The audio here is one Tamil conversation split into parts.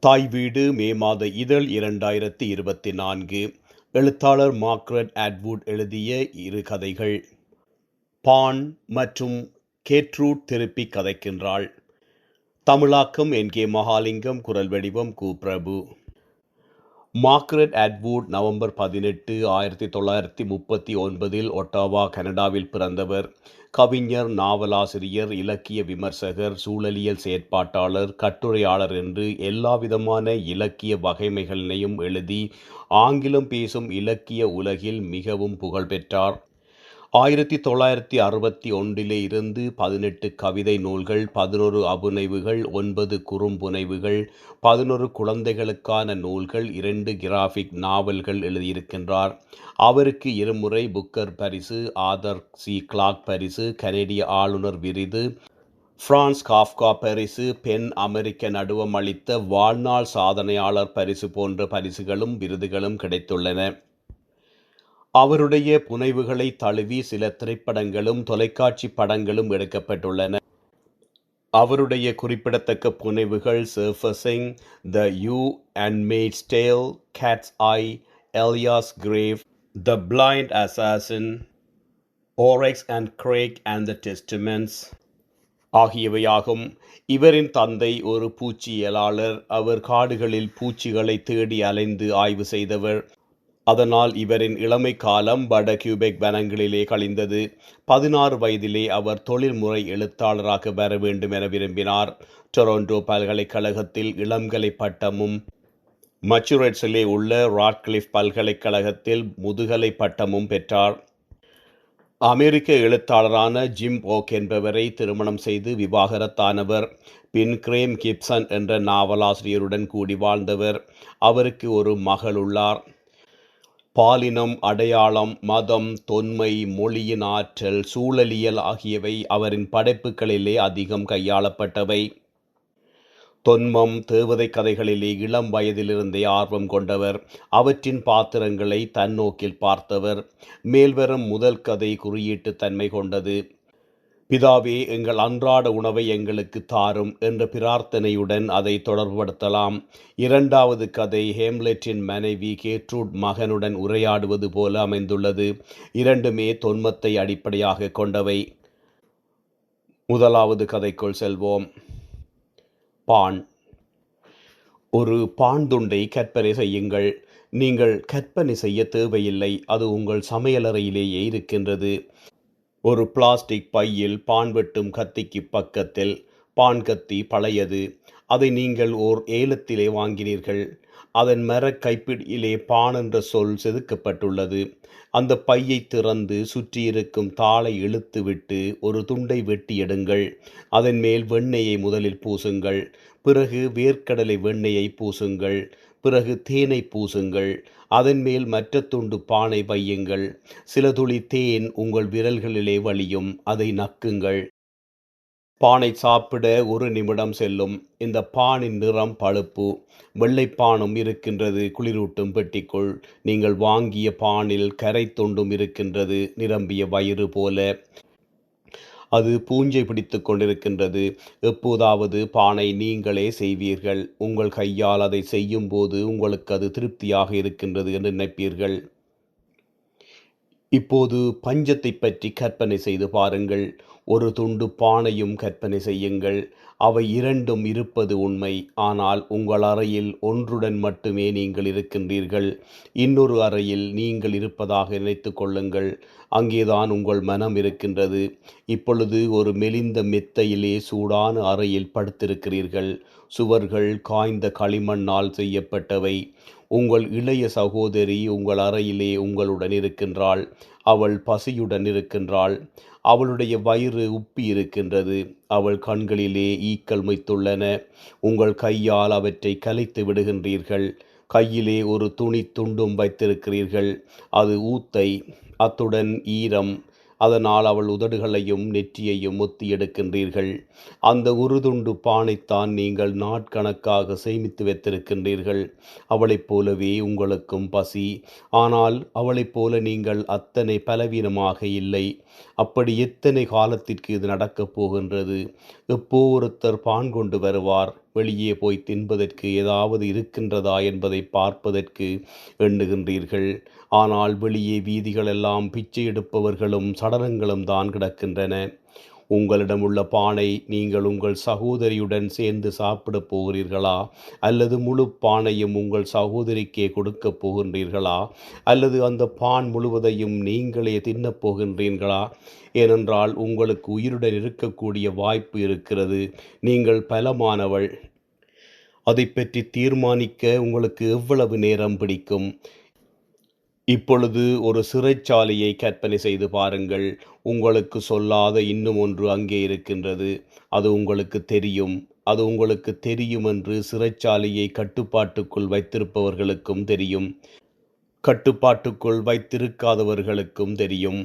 தாய் வீடு மே மாத இதழ் இரண்டாயிரத்தி இருபத்தி நான்கு. எழுத்தாளர் மார்க்ரெட் ஆட்வுட் எழுதிய இரு கதைகள். பான் மற்றும் கேட்ரூட் திருப்பி கதைக்கின்றாள். தமிழாக்கம் என் கே மகாலிங்கம் குரல் வடிவம் கு. பிரபு. மார்க்ரெட் ஆட்வுட் நவம்பர் பதினெட்டு ஆயிரத்தி தொள்ளாயிரத்தி முப்பத்தி ஒன்பதில் ஒட்டாவா கனடாவில் பிறந்தவர். கவிஞர் நாவலாசிரியர் இலக்கிய விமர்சகர் சூழலியல் செயற்பாட்டாளர் கட்டுரையாளர் என்று எல்லாவிதமான இலக்கிய வகைமைகளினையும் எழுதி ஆங்கிலம் பேசும் இலக்கிய உலகில் மிகவும் புகழ்பெற்றார். ஆயிரத்தி தொள்ளாயிரத்தி அறுபத்தி ஒன்றிலே இருந்து பதினெட்டு கவிதை நூல்கள் பதினொரு அபுனைவுகள் ஒன்பது குறும்புனைவுகள் பதினொரு குழந்தைகளுக்கான நூல்கள் இரண்டு கிராஃபிக் நாவல்கள் எழுதியிருக்கின்றார். அவருக்கு இருமுறை புக்கர் பரிசு ஆதர் சி கிளாக் பரிசு கனேடிய ஆளுநர் விருது பிரான்ஸ் காஃப்கா பரிசு பெண் அமெரிக்க நடுவம் அளித்த வாழ்நாள் சாதனையாளர் பரிசு போன்ற பரிசுகளும் விருதுகளும் கிடைத்துள்ளன. அவருடைய புனைவுகளை தழுவி சில திரைப்படங்களும் தொலைக்காட்சி படங்களும் எடுக்கப்பட்டுள்ளன. அவருடைய குறிப்பிடத்தக்க புனைவுகள் Surfacing the you Hand Maid's Tale Cat's Eye Alias Grace the Blind Assassin Oryx and Crake and the Testaments ஆகியவையாகும். இவரின் தந்தை ஒரு பூச்சியலாளர் அவர் காடுகளில் பூச்சிகளை தேடி அலைந்து ஆய்வு செய்தவர். அதனால் இவரின் இளமை காலம் வட கியூபெக் வனங்களிலே கழிந்தது. பதினாறு வயதிலே அவர் தொழில்முறை எழுத்தாளராக வர வேண்டும் என விரும்பினார். டொரண்டோ பல்கலைக்கழகத்தில் இளங்கலை பட்டமும் மச்சுரட்ஸிலே உள்ள ராட்கிளிஃப் பல்கலைக்கழகத்தில் முதுகலை பட்டமும் பெற்றார். அமெரிக்க எழுத்தாளரான ஜிம் ஓக் என்பவரை திருமணம் செய்து விவாகரத்தானவர். பின் கிரேம் கிப்சன் என்ற நாவலாசிரியருடன் கூடி வாழ்ந்தவர். அவருக்கு ஒரு மகள் உள்ளார். பாலினம் அடையாளம் மதம் தொன்மை மொழியின் ஆற்றல் சூழலியல் ஆகியவை அவரின் படைப்புகளிலே அதிகம் கையாளப்பட்டவை. தொன்மம் தேவதை கதைகளிலே இளம் வயதிலிருந்தே ஆர்வம் கொண்டவர். அவற்றின் பாத்திரங்களை தன்னோக்கில் பார்த்தவர். மேல்வரும் முதல் கதை குறியீட்டு தன்மை கொண்டது. பிதாவே எங்கள் அன்றாட உணவை எங்களுக்கு தாரும் என்ற பிரார்த்தனையுடன் அதை தொடர்புபடுத்தலாம். இரண்டாவது கதை ஹேம்லெட்டின் மனைவி கேட்ரூட் மகனுடன் உரையாடுவது போல அமைந்துள்ளது. இரண்டுமே தொன்மத்தை அடிப்படையாக கொண்டவை. முதலாவது கதைக்குள் செல்வோம். பான். ஒரு பான் துண்டை கற்பனை செய்யுங்கள். நீங்கள் கற்பனை செய்ய தேவையில்லை. அது உங்கள் சமையலறையிலேயே இருக்கின்றது. ஒரு பிளாஸ்டிக் பையில் பான் வெட்டும் கத்திக்கு பக்கத்தில் பான் கத்தி பழையது. அதை நீங்கள் ஓர் ஏலத்திலே வாங்கினீர்கள். அதன் மர கைப்பிடியிலே பான் என்ற சொல் செதுக்கப்பட்டுள்ளது. அந்த பையை திறந்து சுற்றியிருக்கும் தாளை இழுத்துவிட்டு ஒரு துண்டை வெட்டி எடுங்கள். அதன் மேல் வெண்ணெயை முதலில் பூசுங்கள். பிறகு வேர்க்கடலை வெண்ணெயை பூசுங்கள். பிறகு தேனை பூசுங்கள். அதன் மேல் மற்ற துண்டு பானை வையுங்கள். சில துளி தேன் உங்கள் விரல்களிலே வழியும் அதை நக்குங்கள். பானை சாப்பிட ஒரு நிமிடம் செல்லும். இந்த பானின் நிறம் பழுப்பு. வெள்ளைப்பானும் இருக்கின்றது குளிரூட்டும் பெட்டிக்குள். நீங்கள் வாங்கிய பானில் கரை தொண்டும் இருக்கின்றது நிரம்பிய வயிறு போல. அது பூஞ்சை பிடித்து கொண்டிருக்கின்றது. எப்போதாவது பானை நீங்களே செய்வீர்கள். உங்கள் கையால் அதை செய்யும் போது உங்களுக்கு அது திருப்தியாக இருக்கின்றது என்று நினைப்பீர்கள். இப்போது பஞ்சத்தை பற்றி கற்பனை செய்து பாருங்கள். ஒரு துண்டு பானையும் கற்பனை செய்யுங்கள். அவை இரண்டும் இருப்பது உண்மை. ஆனால் உங்கள் அறையில் ஒன்றுடன் மட்டுமே நீங்கள் இருக்கின்றீர்கள். இன்னொரு அறையில் நீங்கள் இருப்பதாக நினைத்து கொள்ளுங்கள். அங்கேதான் உங்கள் மனம் இருக்கின்றது. இப்பொழுது ஒரு மெலிந்த மெத்தையிலே சூடான அறையில் படுத்திருக்கிறீர்கள். சுவர்கள் காய்ந்த களிமண்ணால் செய்யப்பட்டவை. உங்கள் இளைய சகோதரி உங்கள் அறையிலே உங்களுடன் இருக்கின்றாள். அவள் பசியுடன் இருக்கின்றாள். அவளுடைய வயிறு உப்பி இருக்கின்றது. அவள் கண்களிலே ஈக்கள் மொய்த்துள்ளன. உங்கள் கையால் அவற்றை கலைத்து விடுகின்றீர்கள். கையிலே ஒரு துணி துண்டும் வைத்திருக்கிறீர்கள். அது ஊத்தை அத்துடன் ஈரம் அதனால் அவள் உதடுகளையும் நெற்றியையும் ஒத்தி எடுக்கின்றீர்கள் அந்த உருதுண்டு பானைத்தான் நீங்கள் நாட்கணக்காக சேமித்து வைத்திருக்கின்றீர்கள். அவளைப் போலவே உங்களுக்கும் பசி. ஆனால் அவளைப் போல நீங்கள் அத்தனை பலவீனமாக இல்லை. அப்படி எத்தனை காலத்திற்கு இது நடக்கப் போகின்றது? எப்போ ஒருத்தர் பான் கொண்டு வருவார்? வெளியே போய் தின்பதற்கு ஏதாவது இருக்கின்றதா என்பதை பார்ப்பதற்கு எண்ணுகின்றீர்கள். ஆனால் வெளியே வீதிகளெல்லாம் பிச்சை எடுப்பவர்களும் சடலங்களும் தான் கிடக்கின்றன. உங்களிடம் உள்ள பானை நீங்கள் உங்கள் சகோதரியுடன் சேர்ந்து சாப்பிடப் போகிறீர்களா? அல்லது முழு பானையும் உங்கள் சகோதரிக்கே கொடுக்கப் போகின்றீர்களா? அல்லது அந்த பான் முழுவதையும் நீங்களே தின்னப் போகின்றீர்களா? ஏனென்றால் உங்களுக்கு உயிருடன் இருக்கக்கூடிய வாய்ப்பு இருக்கிறது. நீங்கள் பலமானவள். அதை பற்றி தீர்மானிக்க உங்களுக்கு எவ்வளவு நேரம் பிடிக்கும்? இப்பொழுது ஒரு சிறைச்சாலையை கற்பனை செய்து பாருங்கள். உங்களுக்கு சொல்லாத இன்னும் ஒன்று அங்கே இருக்கின்றது. அது உங்களுக்கு தெரியும். அது உங்களுக்கு தெரியும் என்று சிறைச்சாலையை கட்டுப்பாட்டுக்குள் வைத்திருப்பவர்களுக்கும் தெரியும். கட்டுப்பாட்டுக்குள் வைத்திருக்காதவர்களுக்கும் தெரியும்.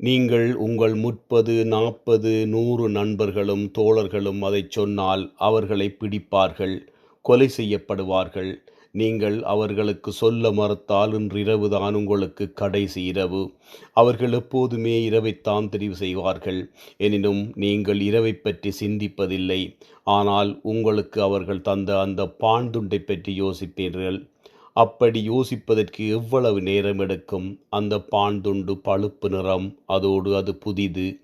நீங்கள் உங்கள் முப்பது நாற்பது நூறு நண்பர்களும் தோழர்களும் அதை சொன்னால் அவர்களை பிடிப்பார்கள் கொலை செய்யப்படுவார்கள். நீங்கள் அவர்களுக்கு சொல்ல மறுத்தால் இன்று இரவுதான் உங்களுக்கு கடைசி இரவு. அவர்கள் எப்போதுமே இரவைத்தான் தெரிவு செய்வார்கள். எனினும் நீங்கள் இரவை பற்றி சிந்திப்பதில்லை. ஆனால் உங்களுக்கு அவர்கள் தந்த அந்த பான் துண்டை பற்றி யோசிப்பீர்கள். அப்படி யோசிப்பதற்கு எவ்வளவு நேரம் எடுக்கும்? அந்த பான் துண்டு பழுப்பு நிறம் அதோடு அது புதிது.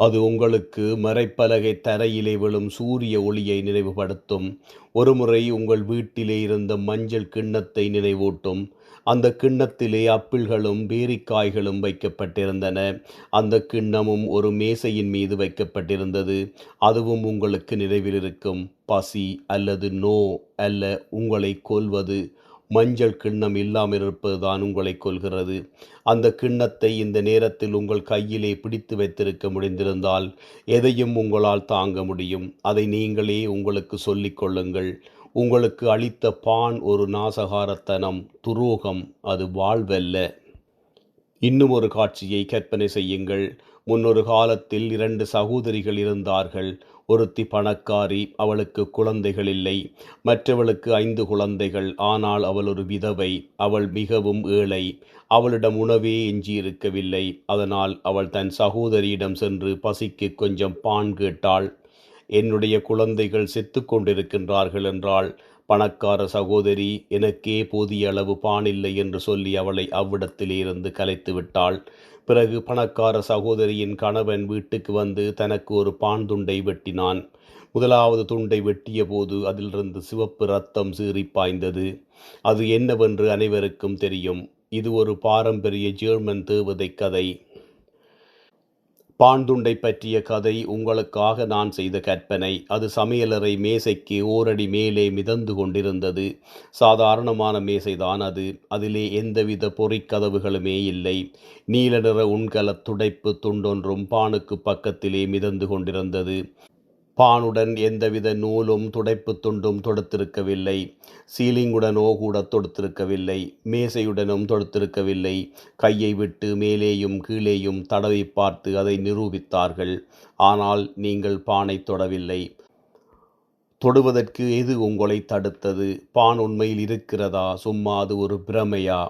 அது உங்களுக்கு மறைப்பலகை தரையிலே விழும் சூரிய ஒளியை நினைவுபடுத்தும். ஒருமுறை உங்கள் வீட்டிலே இருந்த மஞ்சள் கிண்ணத்தை நினைவூட்டும். அந்த கிண்ணத்திலே அப்பிள்களும் பேரிக்காய்களும் வைக்கப்பட்டிருந்தன. அந்த கிண்ணமும் ஒரு மேசையின் மீது வைக்கப்பட்டிருந்தது. அதுவும் உங்களுக்கு நினைவில் இருக்கும் பசி அல்லது நோ அல்ல உங்களை கொல்வது மஞ்சள் கிண்ணம் இல்லாமல் இருப்பதுதான் உங்களை கொள்கிறது அந்த கிண்ணத்தை இந்த நேரத்தில் உங்கள் கையிலே பிடித்து வைத்திருக்க முடிந்திருந்தால் எதையும் உங்களால் தாங்க முடியும். அதை நீங்களே உங்களுக்கு சொல்லிக் கொள்ளுங்கள். உங்களுக்கு அளித்த பான் ஒரு நாசகாரத்தனம் துரோகம் அது வாழ்வல்ல. இன்னும் ஒரு காட்சியை கற்பனை செய்யுங்கள். முன்னொரு காலத்தில் இரண்டு சகோதரிகள் இருந்தார்கள். ஒருத்தி பணக்காரி அவளுக்கு குழந்தைகள் இல்லை மற்றவளுக்கு ஐந்து குழந்தைகள் ஆனால் அவள் ஒரு விதவை அவள் மிகவும் ஏழை. அவளிடம் உணவே எஞ்சியிருக்கவில்லை. அதனால் அவள் தன் சகோதரியிடம் சென்று பசிக்கு கொஞ்சம் பான் கேட்டாள். என்னுடைய குழந்தைகள் செத்து கொண்டிருக்கின்றார்கள் என்றாள். பணக்கார சகோதரி எனக்கே போதிய அளவு பான் இல்லை என்று சொல்லி அவளை அவ்விடத்திலிருந்து கலைத்து விட்டாள் பிறகு பணக்கார சகோதரியின் கணவன் வீட்டுக்கு வந்து தனக்கு ஒரு பான் துண்டை வெட்டினான். முதலாவது துண்டை வெட்டிய போது அதிலிருந்து சிவப்பு ரத்தம் சீறி பாய்ந்தது. அது என்னவென்று அனைவருக்கும் தெரியும். இது ஒரு பாரம்பரிய ஜேர்மன் தேவதை கதை. பாண்டுண்டை பற்றிய கதை உங்களுக்காக நான் செய்த கற்பனை. அது சமையலறை மேசைக்கு ஓரடி மேலே மிதந்து கொண்டிருந்தது. சாதாரணமான மேசைதான் அது. அதிலே எந்தவித பொறிக்கதவுகளுமே இல்லை. நீல நிற உண்கல துடைப்பு துண்டொன்றும் பானுக்கு பக்கத்திலே மிதந்து கொண்டிருந்தது. பானுடன் எந்தவித நூலும் துடைப்பு துண்டும் தொடுத்திருக்கவில்லை. சீலிங்குடனோ கூட தொடுத்திருக்கவில்லை. மேசையுடனும் தொடுத்திருக்கவில்லை. கையை விட்டு மேலேயும் கீழேயும் தடவி பார்த்து அதை நிரூபித்தார்கள். ஆனால் நீங்கள் பானை தொடவில்லை. தொடுவதற்கு எது உங்களை தடுத்தது? பான் உண்மையில் இருக்கிறதா? சும்மா அது ஒரு பிரமையா?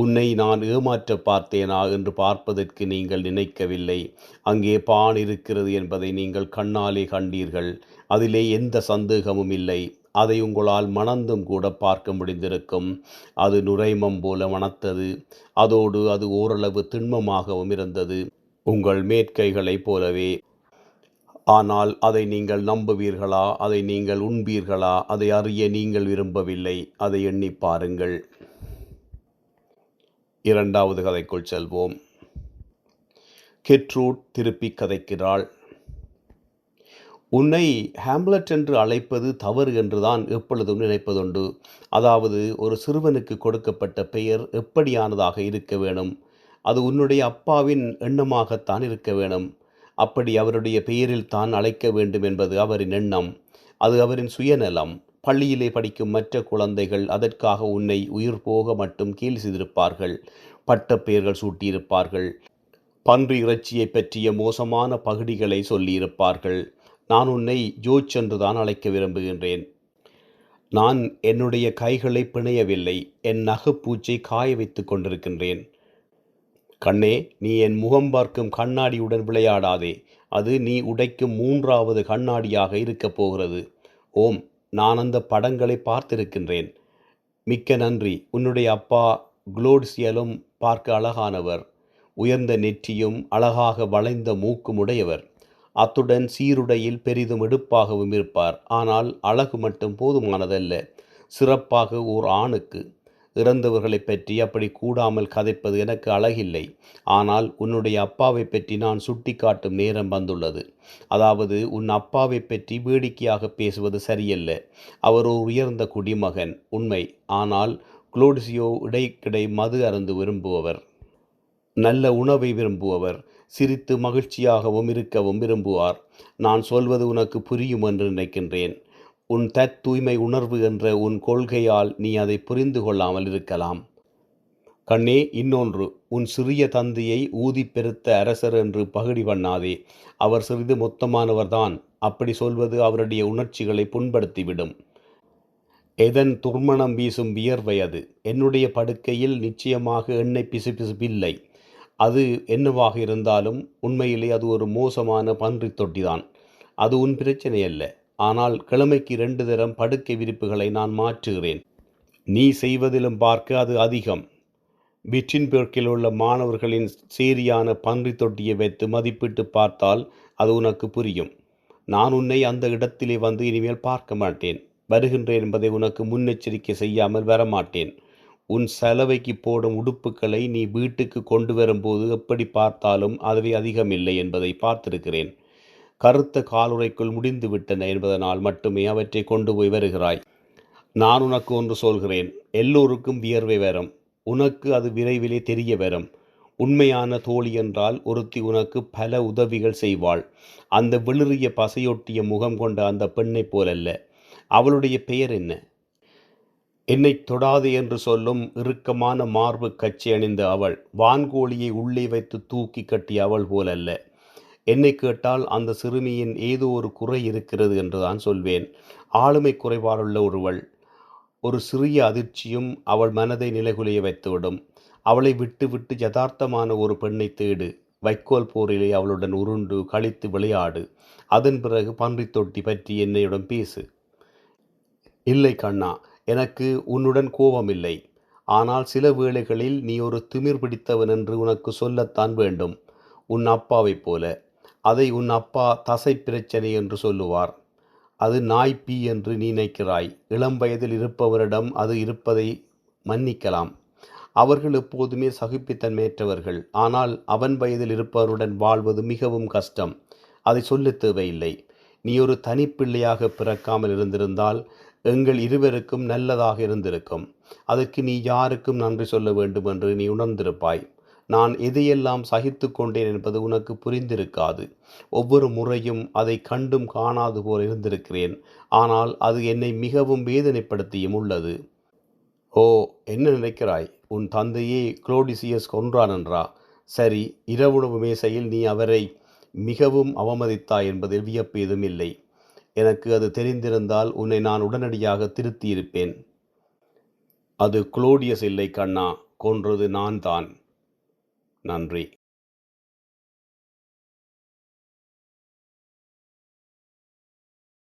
உன்னை நான் ஏமாற்ற பார்த்தேனா என்று பார்ப்பதற்கு நீங்கள் நினைக்கவில்லை. அங்கே பான் இருக்கிறது என்பதை நீங்கள் கண்ணாலே கண்டீர்கள். அதிலே எந்த சந்தேகமும் இல்லை. அதை உங்களால் மணந்தும் கூட பார்க்க முடிந்திருக்கும். அது நுரைமம் போல மணத்தது. அதோடு அது ஓரளவு திண்மமாகவும் இருந்தது. உங்கள் மேற்கைகளைப் போலவே. ஆனால் அதை நீங்கள் நம்புவீர்களா? அதை நீங்கள் உண்பீர்களா? அதை அறிய நீங்கள் விரும்பவில்லை. அதை எண்ணி பாருங்கள். இரண்டாவது கதைக்குள் செல்வோம். கெட்ரூட் திருப்பி கதைக்கிறாள். உன்னை ஹேம்லெட் என்று அழைப்பது தவறு என்றுதான் எப்பொழுதும் நினைப்பதுண்டு. அதாவது ஒரு சிறுவனுக்கு கொடுக்கப்பட்ட பெயர் எப்படியானதாக இருக்க வேணும்? அது உன்னுடைய அப்பாவின் எண்ணமாகத்தான் இருக்க வேணும். அப்படி அவருடைய பெயரில் தான் அழைக்க வேண்டும் என்பது அவரின் எண்ணம். அது அவரின் சுயநலம். பள்ளியிலே படிக்கும் மற்ற குழந்தைகள் அதற்காக உன்னை உயிர் போக மட்டும் கீழ் செய்திருப்பார்கள் பட்டப்பெயர்கள் சூட்டியிருப்பார்கள். பன்றி இறைச்சியை பற்றிய மோசமான பகுதிகளை சொல்லியிருப்பார்கள். நான் உன்னை ஜோச் என்றுதான் அழைக்க விரும்புகின்றேன். நான் என்னுடைய கைகளை பிணையவில்லை. என் நகைப்பூச்சை காய வைத்துக் கொண்டிருக்கின்றேன். கண்ணே நீ என் முகம் பார்க்கும் கண்ணாடியுடன் விளையாடாதே. அது நீ உடைக்கும் மூன்றாவது கண்ணாடியாக இருக்கப் போகிறது. ஓம். நான் அந்த படங்களை பார்த்திருக்கின்றேன். மிக்க நன்றி. உன்னுடைய அப்பா குளோட்சியலும் பார்க்க அழகானவர். உயர்ந்த நெற்றியும் அழகாக வளைந்த மூக்கும் உடையவர். அத்துடன் சீருடையில் பெரிதும் எடுப்பாகவும் இருப்பார். ஆனால் அழகு மட்டும் போதுமானதல்ல. சிறப்பாக ஓர் ஆணுக்கு. இறந்தவர்களைப் பற்றி அப்படி கூடாமல் கதைப்பது எனக்கு அழகில்லை. ஆனால் உன்னுடைய அப்பாவை பற்றி நான் சுட்டிக்காட்டும் நேரம் வந்துள்ளது. அதாவது உன் அப்பாவை பற்றி வேடிக்கையாக பேசுவது சரியல்ல. அவர் ஒரு உயர்ந்த குடிமகன். உண்மை. ஆனால் குளோடிசியோ இடைக்கிடை மது அருந்து விரும்புபவர். நல்ல உணவை விரும்புபவர். சிரித்து மகிழ்ச்சியாகவும் இருக்கவும் விரும்புவார். நான் சொல்வது உனக்கு புரியும் என்று நினைக்கின்றேன். உன் தத் தூய்மை உணர்வு என்ற உன் கொள்கையால் நீ அதை புரிந்து கொள்ளாமல் இருக்கலாம். கண்ணே இன்னொன்று உன் சிறிய தந்தையை ஊதி பெருத்த அரசர் என்று பகுடி பண்ணாதே. அவர் சிறிது மொத்தமானவர்தான் அப்படி சொல்வது அவருடைய உணர்ச்சிகளை புண்படுத்திவிடும். எதன் துர்மணம் வீசும் வியர்வை அது? என்னுடைய படுக்கையில் நிச்சயமாக எண்ணெய் பிசுபிசுப்பில்லை. அது என்னவாக இருந்தாலும் உண்மையிலே அது ஒரு மோசமான பன்றி தொட்டிதான். அது உன் பிரச்சனை அல்ல ஆனால் கிழமைக்கு இரண்டு தரம் படுக்கை விரிப்புகளை நான் மாற்றுகிறேன். நீ செய்வதிலும் பார்க்க அது அதிகம். விற்றின்பேர்க்கில் உள்ள மாணவர்களின் சேரியான பன்றி தொட்டியை வைத்து மதிப்பிட்டு பார்த்தால் அது உனக்கு புரியும். நான் உன்னை அந்த இடத்திலே வந்து இனிமேல் பார்க்க மாட்டேன். வருகின்றேன் என்பதை உனக்கு முன்னெச்சரிக்கை செய்யாமல் வரமாட்டேன். உன் செலவைக்கு போடும் உடுப்புகளை நீ வீட்டுக்கு கொண்டு வரும்போது எப்படி பார்த்தாலும் அதுவே அதிகமில்லை என்பதை பார்த்திருக்கிறேன். கருத்த காலுறைக்குள் முடிந்து விட்டன என்பதனால் மட்டுமே அவற்றை கொண்டு போய் வருகிறாய். நான் உனக்கு ஒன்று சொல்கிறேன் எல்லோருக்கும் வியர்வை வரும். உனக்கு அது விரைவிலே தெரிய வரும். உண்மையான தோழி என்றால் ஒருத்தி உனக்கு பல உதவிகள் செய்வாள். அந்த வெளிறிய பசையொட்டிய முகம் கொண்ட அந்த பெண்ணைப் போலல்ல. அவளுடைய பெயர் என்ன? என்னை தொடாதே என்று சொல்லும் இறுக்கமான மார்பு கச்சி அணிந்த அவள் வான்கோழியை உள்ளே வைத்து தூக்கி கட்டிய அவள் போலல்ல. என்னை கேட்டால் அந்த சிறுமியின் ஏதோ ஒரு குறை இருக்கிறது என்று தான் சொல்வேன். ஆளுமை குறைபாடுள்ள ஒருவள். ஒரு சிறிய அதிர்ச்சியும் அவள் மனதை நிலைகுலைய வைத்துவிடும். அவளை விட்டு விட்டு யதார்த்தமான ஒரு பெண்ணை தேடு. வைக்கோல் போரிலே அவளுடன் உருண்டு கழித்து விளையாடு. அதன் பிறகு பன்றி தொட்டி பற்றி என்னையுடன் பேசு. இல்லை கண்ணா எனக்கு உன்னுடன் கோபமில்லை. ஆனால் சில வேளைகளில் நீ ஒரு திமிர் பிடித்தவன் என்று உனக்கு சொல்லத்தான் வேண்டும். உன் அப்பாவைப் போல. அதை உன் அப்பா தசை பிரச்சனை என்று சொல்லுவார். அது நாய் பி என்று நீ நினைக்கிறாய். இளம் வயதில் இருப்பவரிடம் அது இருப்பதை மன்னிக்கலாம். அவர்கள் எப்போதுமே சகிப்புத்தன்மையற்றவர்கள். ஆனால் அவன் வயதில் இருப்பவருடன் வாழ்வது மிகவும் கஷ்டம். அதை சொல்லத் தேவையில்லை. நீ ஒரு தனிப்பிள்ளையாக பிறக்காமல் இருந்திருந்தால் எங்கள் இருவருக்கும் நல்லதாக இருந்திருக்கும். அதற்கு நீ யாருக்கும் நன்றி சொல்ல வேண்டும் என்று நீ உணர்ந்திருப்பாய். நான் எதையெல்லாம் சகித்து கொண்டேன் என்பது உனக்கு புரிந்திருக்காது. ஒவ்வொரு முறையும் அதை கண்டும் காணாது போல் இருந்திருக்கிறேன். ஆனால் அது என்னை மிகவும் வேதனைப்படுத்தியும் உள்ளது. ஓ என்ன நினைக்கிறாய்? உன் தந்தையே குளோடிசியஸ் கொன்றான் என்றா? சரி இரவுணவு மேசையில் நீ அவரை மிகவும் அவமதித்தாய் என்பதில் வியப்பு ஏதும் இல்லை. எனக்கு அது தெரிந்திருந்தால் உன்னை நான் உடனடியாக திருத்தியிருப்பேன். அது குளோடியஸ் இல்லை கண்ணா கொன்றது நான் தான் நன்றி.